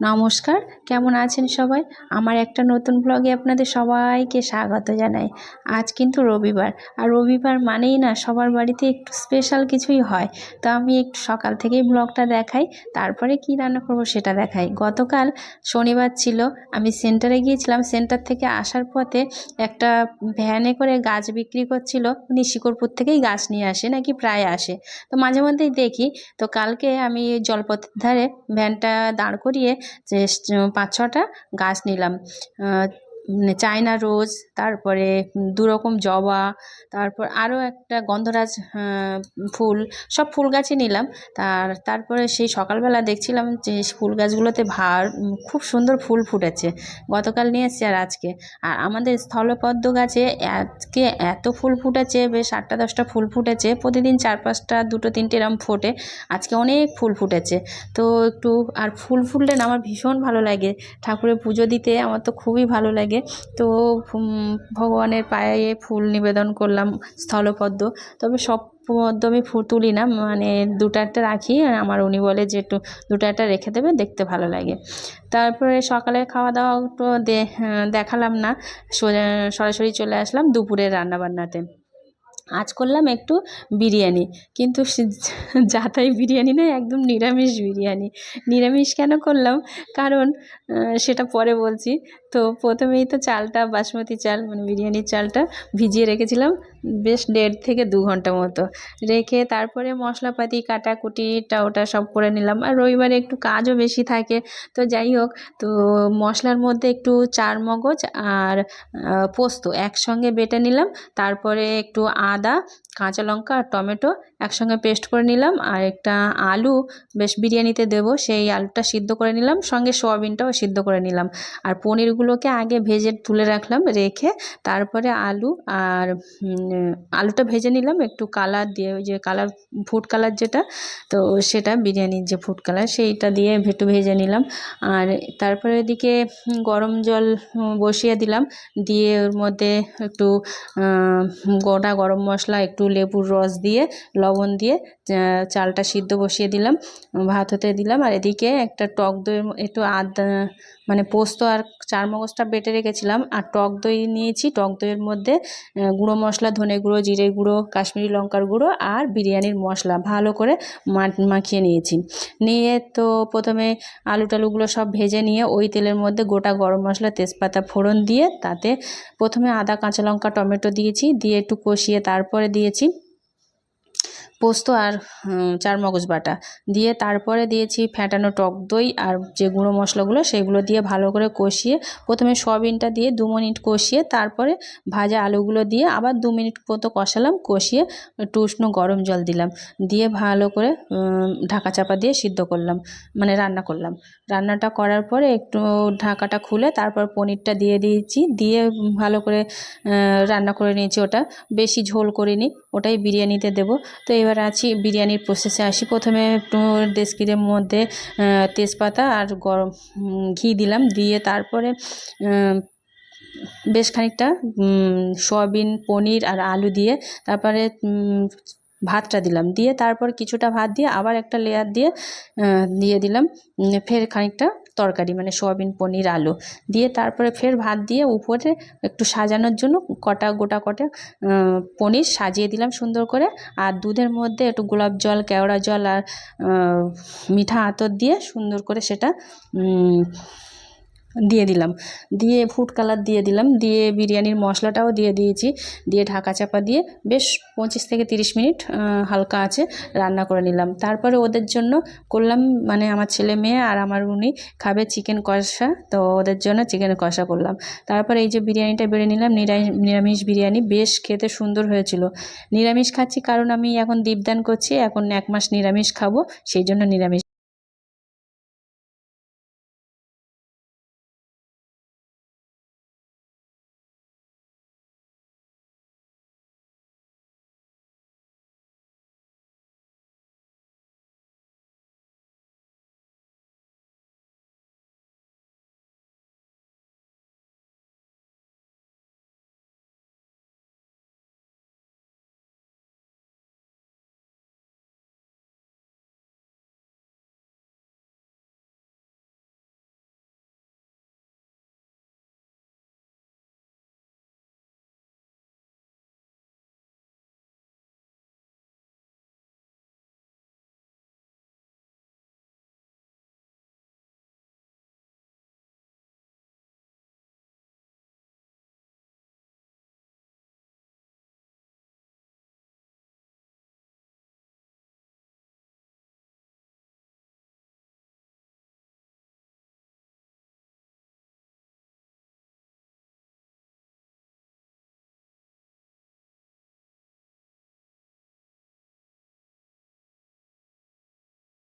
নমস্কার, কেমন আছেন সবাই? আমার একটা নতুন ব্লগে আপনাদের সবাইকে স্বাগত জানাই। আজ কিন্তু রবিবার, আর রবিবার মানেই না সবার বাড়িতে একটু স্পেশাল কিছুই হয়। তো আমি একটু সকাল থেকেই ব্লগটা দেখাই, তারপরে কি রান্না করব সেটা দেখাই। গতকাল শনিবার ছিল, আমি সেন্টারে গিয়েছিলাম। সেন্টার থেকে আসার পথে একটা ভ্যানে করে গাছ বিক্রি করছিল। উনি শিকরপুর থেকেই গাছ নিয়ে আসে, নাকি প্রায় আসে। তো মাঝে মধ্যেই দেখি, তো কালকে আমি জলপথের ধারে ভ্যানটা দাঁড় করিয়ে যে পাঁচ ছটা গাছ নিলাম। চায়না রোজ, তারপরে দুরকম জবা, তারপর আরও একটা গন্ধরাজ ফুল, সব ফুল গাছই নিলাম। তার, তারপরে সেই সকালবেলা দেখছিলাম যে ফুল গাছগুলোতে ভার খুব সুন্দর ফুল ফুটেছে। গতকাল নিয়ে এসছি আর আজকে। আর আমাদের স্থলপদ্ম গাছে আজকে এত ফুল ফুটেছে, বেশ আটটা দশটা ফুল ফুটেছে। প্রতিদিন চার পাঁচটা, দুটো তিনটে এরম ফোটে। আজকে অনেক ফুল ফুটেছে। তো একটু, আর ফুল ফুললে না আমার ভীষণ ভালো লাগে। ঠাকুরের পুজো দিতে আমার তো খুবই ভালো লাগে। তো ভগবানের পায়ে ফুল নিবেদন করলাম স্থলপদ্ম। তবে সব পদ্ম আমি তুলি না মানে দুটো একটা রাখি। আমার উনি বলে যে একটু দুটো একটা রেখে দেবে, দেখতে ভালো লাগে। তারপরে সকালে খাওয়া দাওয়া তো দেখালাম না। সোজা, সরাসরি চলে আসলাম দুপুরের রান্নাবান্নাতে। আজ করলাম একটু বিরিয়ানি। কিন্তু যাতাই বিরিয়ানি নয়, একদম নিরামিষ বিরিয়ানি। নিরামিষ কেন করলাম? কারণ সেটা পরে বলছি। তো প্রথমেই তো চালটা, বাসমতি চাল মানে বিরিয়ানির চালটা ভিজিয়ে রেখেছিলাম। বেশ দেড় থেকে দু ঘণ্টা মতো। রেখে তারপরে মশলাপাতি কাটাকুটিটা ওটা সব করে নিলাম। আর রবিবারে একটু কাজও বেশি থাকে। তো যাই হোক, তো মশলার মধ্যে একটু চার মগজ আর পোস্ত একসঙ্গে বেটে নিলাম। তারপরে একটু আদা, কাঁচা লঙ্কা আর টমেটো একসঙ্গে পেস্ট করে নিলাম। আর একটা আলু, বেশ বিরিয়ানিতে দেবো, সেই আলুটা সিদ্ধ করে নিলাম। সঙ্গে সোয়াবিনটাও সিদ্ধ করে নিলাম। আর পনিরগুলোকে আগে ভেজে তুলে রাখলাম, রেখে তারপরে আলু আর আলুটা ভেজে নিলাম, একটু কালার দিয়ে ওই যে কালার ফুড কালার যেটা, তো সেটা বিরিয়ানির যে ফুড কালার সেইটা দিয়ে একটু ভেজে নিলাম। আর তারপরে এদিকে গরম জল বসিয়ে দিলাম। দিয়ে ওর মধ্যে একটু গোটা গরম মশলা, একটু লেবুর রস দিয়ে, লবণ দিয়ে চালটা সিদ্ধ বসিয়ে দিলাম, ভাত হতে দিলাম। আর এদিকে একটা টক দই, একটু আদা মানে পোস্ত আর চার মগজটা বেটে রেখেছিলাম। আর টক দই নিয়েছি, টক দইয়ের মধ্যে গুঁড়ো মশলা ধনে গুঁড়ো, জিরে গুঁড়ো, কাশ্মীরি লঙ্কার গুঁড়ো আর বিরিয়ানির মশলা ভালো করে মাখিয়ে নিয়েছি। নিয়ে তো প্রথমে আলু টালুগুলো সব ভেজে নিয়ে ওই তেলের মধ্যে গোটা গরম মশলা, তেজপাতা ফোড়ন দিয়ে তাতে প্রথমে আদা, কাঁচা লঙ্কা, টমেটো দিয়েছি, দিয়ে একটু কষিয়ে তারপরে দিয়েছি পোস্ত আর চার মগজ বাটা। দিয়ে তারপরে দিয়েছি ফ্যাটানো টক দই আর যে গুঁড়ো মশলাগুলো, সেগুলো দিয়ে ভালো করে কষিয়ে, প্রথমে সয়াবিনটা দিয়ে দু মিনিট কষিয়ে, তারপরে ভাজা আলুগুলো দিয়ে আবার দু মিনিট মতো কষালাম, কষিয়ে একটু উষ্ণ গরম জল দিলাম। দিয়ে ভালো করে ঢাকা চাপা দিয়ে সিদ্ধ করলাম মানে রান্না করলাম। রান্নাটা করার পরে একটু ঢাকাটা খুলে তারপর পনিরটা দিয়ে দিয়েছি, দিয়ে ভালো করে রান্না করে নিয়েছি ওটা। বেশি ঝোল করিনি, ওটাই বিরিয়ানিতে দেবো। তো এবার আছি বিরিয়ানির প্রসেসে আসি প্রথমে একটু ডেস্কিরের মধ্যে তেজপাতা আর গরম ঘি দিলাম। দিয়ে তারপরে বেশ খানিকটা সয়াবিন, পনির আর আলু দিয়ে তারপরে ভাতটা দিলাম। দিয়ে তারপর কিছুটা ভাত দিয়ে আবার একটা লেয়ার দিয়ে দিয়ে দিলাম। ফের খানিকটা তরকারি মানে সোয়াবিন, পনির, আলু দিয়ে তারপরে ফের ভাত দিয়ে উপরে একটু সাজানোর জন্য কটা, গোটা কটা পনির সাজিয়ে দিলাম সুন্দর করে। আর দুধের মধ্যে একটু গোলাপ জল, কেওড়া জল আর মিঠা আতর দিয়ে সুন্দর করে সেটা দিয়ে দিলাম। দিয়ে ফুড কালার দিয়ে দিলাম। দিয়ে বিরিয়ানির মশলাটাও দিয়ে দিয়েছি। দিয়ে ঢাকা চাপা দিয়ে বেশ পঁচিশ থেকে তিরিশ মিনিট হালকা আছে, রান্না করে নিলাম। তারপরে ওদের জন্য করলাম মানে আমার ছেলে মেয়ে আর আমার উনি খাবে চিকেন কষা, তো ওদের জন্য চিকেন কষা করলাম। তারপরে এই যে বিরিয়ানিটা বেড়ে নিলাম নিরামিষ বিরিয়ানি বেশ খেতে সুন্দর হয়েছিল। নিরামিষ খাচ্ছি কারণ আমি এখন দীপদান করছি, এখন এক মাস নিরামিষ খাব, সেই জন্য নিরামিষ।